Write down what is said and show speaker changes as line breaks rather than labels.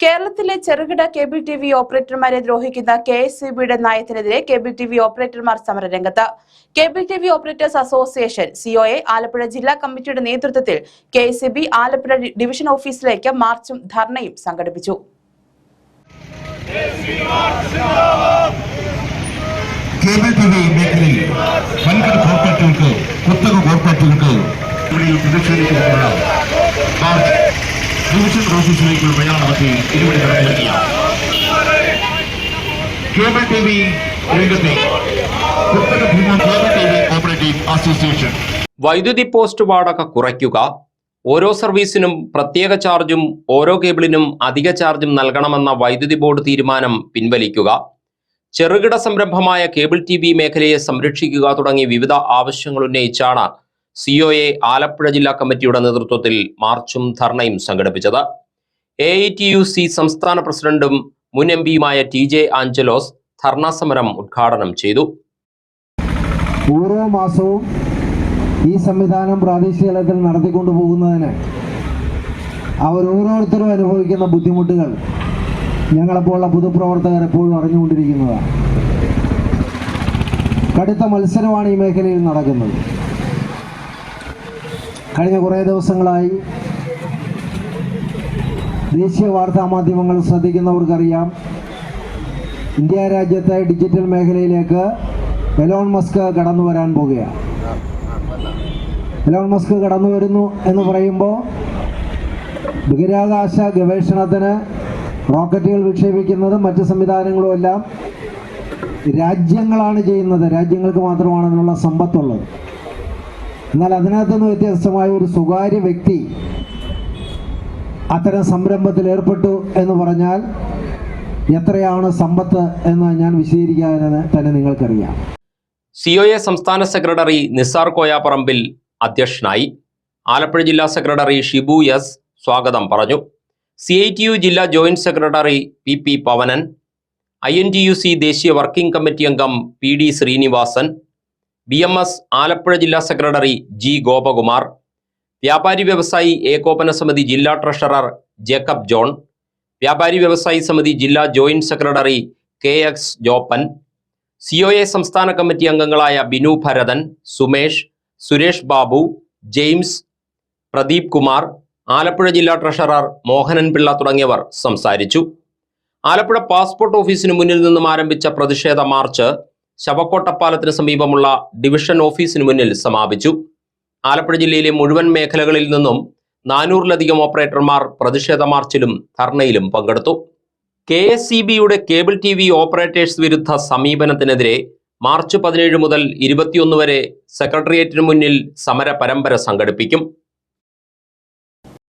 കേരളത്തിലെ ചെറുകിട cable T V ഓപ്പറേറ്റർമാരെ ദ്രോഹിക്കുന്ന കെ എസ് സി ബിയുടെ നയത്തിനെതിരെ കേബിൾ ടി വി ഓപ്പറേറ്റർമാർ സമരരംഗത്ത്. Cable T V operators association COA Alappuzha ജില്ലാ കമ്മിറ്റിയുടെ നേതൃത്വത്തിൽ K S C B Alappuzha division ഓഫീസിലേക്ക് മാർച്ചും ധർണയും സംഘടിപ്പിച്ചു.
കേബിൾ ടി വി മേഖലയിൽ വൻകിട കോർപ്പറേറ്റുകൾക്ക് കുത്തക കോർപ്പറേറ്റുകൾക്ക് മാർച്ച് ഡിവിഷൻ ഓഫീസിലേക്കുള്ള നടത്തി ഇരുപടി കേബിൾ ടി വി രംഗത്തെ അസോസിയേഷൻ.
വൈദ്യുതി പോസ്റ്റ് വാടക കുറയ്ക്കുക ഓരോ സർവീസിനും പ്രത്യേക ചാർജും ഓരോ കേബിളിനും അധിക ചാർജും നൽകണമെന്ന വൈദ്യുതി ബോർഡ് തീരുമാനം പിൻവലിക്കുക ചെറുകിട സംരംഭമായ കേബിൾ ടി മേഖലയെ സംരക്ഷിക്കുക തുടങ്ങി വിവിധ ആവശ്യങ്ങൾ ഉന്നയിച്ചാണ് സിഒഎ ആലപ്പുഴ ജില്ലാ കമ്മിറ്റിയുടെ നേതൃത്വത്തിൽ മാർച്ചും ധർണയും സംഘടിപ്പിച്ചത്. A I T U C സംസ്ഥാന പ്രസിഡന്റും മുൻ എം പിയുമായ ടി ജെ ആഞ്ചലോസ് ധർണാ സമരം ഉദ്ഘാടനം ചെയ്തു.
ഓരോ മാസവും ഈ സംവിധാനം പ്രാദേശിക തലത്തിൽ നടത്തിക്കൊണ്ടു പോകുന്നതിന് അവർ ഓരോരുത്തരും അനുഭവിക്കുന്ന ബുദ്ധിമുട്ടുകൾ ഞങ്ങളെപ്പോലുള്ള പൊതുപ്രവർത്തകർ എപ്പോഴും അറിഞ്ഞുകൊണ്ടിരിക്കുന്നതാണ്. കടുത്ത മത്സരമാണ് ഈ മേഖലയിൽ നടക്കുന്നത്. കഴിഞ്ഞ കുറേ ദിവസങ്ങളായി ദേശീയ വാർത്താ മാധ്യമങ്ങൾ ശ്രദ്ധിക്കുന്നവർക്കറിയാം. ഇന്ത്യ രാജ്യത്തെ ഡിജിറ്റൽ മേഖലയിലേക്ക് എലോൺ മസ്ക് കടന്നു വരാൻ പോകുകയാണ് എലോൺ മസ്ക് കടന്നു വരുന്നു എന്ന് പറയുമ്പോൾ ബഹിരാകാശ ഗവേഷണത്തിന് റോക്കറ്റുകൾ വിക്ഷേപിക്കുന്നതും മറ്റ് സംവിധാനങ്ങളും എല്ലാം രാജ്യങ്ങളാണ് ചെയ്യുന്നത്. രാജ്യങ്ങൾക്ക് മാത്രമാണ് അതിനുള്ള സമ്പത്തുള്ളത്. എന്നാൽ അതിനകത്ത് നിന്ന് വ്യത്യസ്തമായ ഒരു സ്വകാര്യ വ്യക്തി അത്തരം സംരംഭത്തിൽ ഏർപ്പെട്ടു എന്ന് പറഞ്ഞാൽ എത്രയാണ് സമ്പത്ത് എന്ന് ഞാൻ വിശദീകരിക്കാതെ തന്നെ നിങ്ങൾക്കറിയാം.
സി ഒ എ സംസ്ഥാന സെക്രട്ടറി നിസാർ കോയാപറമ്പിൽ അധ്യക്ഷനായി. ആലപ്പുഴ ജില്ലാ സെക്രട്ടറി ഷിബു എസ് സ്വാഗതം പറഞ്ഞു. സി ഐ ടി യു ജില്ലാ joint secretary P P Pavanan. I N T U C ദേശീയ വർക്കിംഗ് കമ്മിറ്റി അംഗം P D Srinivasan. B M S Alappuzha ജില്ലാ സെക്രട്ടറി ജി ഗോപകുമാർ വ്യാപാരി വ്യവസായി ഏകോപന സമിതി ജില്ലാ ട്രഷറർ ജേക്കബ് ജോൺ വ്യാപാരി വ്യവസായി സമിതി ജില്ലാ joint secretary K X Joppan COA സംസ്ഥാന കമ്മിറ്റി അംഗങ്ങളായ ബിനു ഭരതൻ സുമേഷ് സുരേഷ് ബാബു ജെയിംസ് പ്രദീപ് കുമാർ ആലപ്പുഴ ജില്ലാ ട്രഷറർ മോഹനൻ പിള്ള തുടങ്ങിയവർ സംസാരിച്ചു. ആലപ്പുഴ പാസ്പോർട്ട് ഓഫീസിന് മുന്നിൽ നിന്നും ആരംഭിച്ച പ്രതിഷേധ മാർച്ച് ശവക്കോട്ടപ്പാലത്തിന് സമീപമുള്ള ഡിവിഷൻ ഓഫീസിന് മുന്നിൽ സമാപിച്ചു. ആലപ്പുഴ ജില്ലയിലെ മുഴുവൻ മേഖലകളിൽ നിന്നും നാനൂറിലധികം ഓപ്പറേറ്റർമാർ പ്രതിഷേധ മാർച്ചിലും ധർണയിലും പങ്കെടുത്തു. കെ എസ് സി ബിയുടെ കേബിൾ ടി വി ഓപ്പറേറ്റേഴ്സ് വിരുദ്ധ സമീപനത്തിനെതിരെ മാർച്ച് പതിനേഴ് മുതൽ ഇരുപത്തിയൊന്ന് വരെ സെക്രട്ടേറിയറ്റിന് മുന്നിൽ സമര പരമ്പര സംഘടിപ്പിക്കും.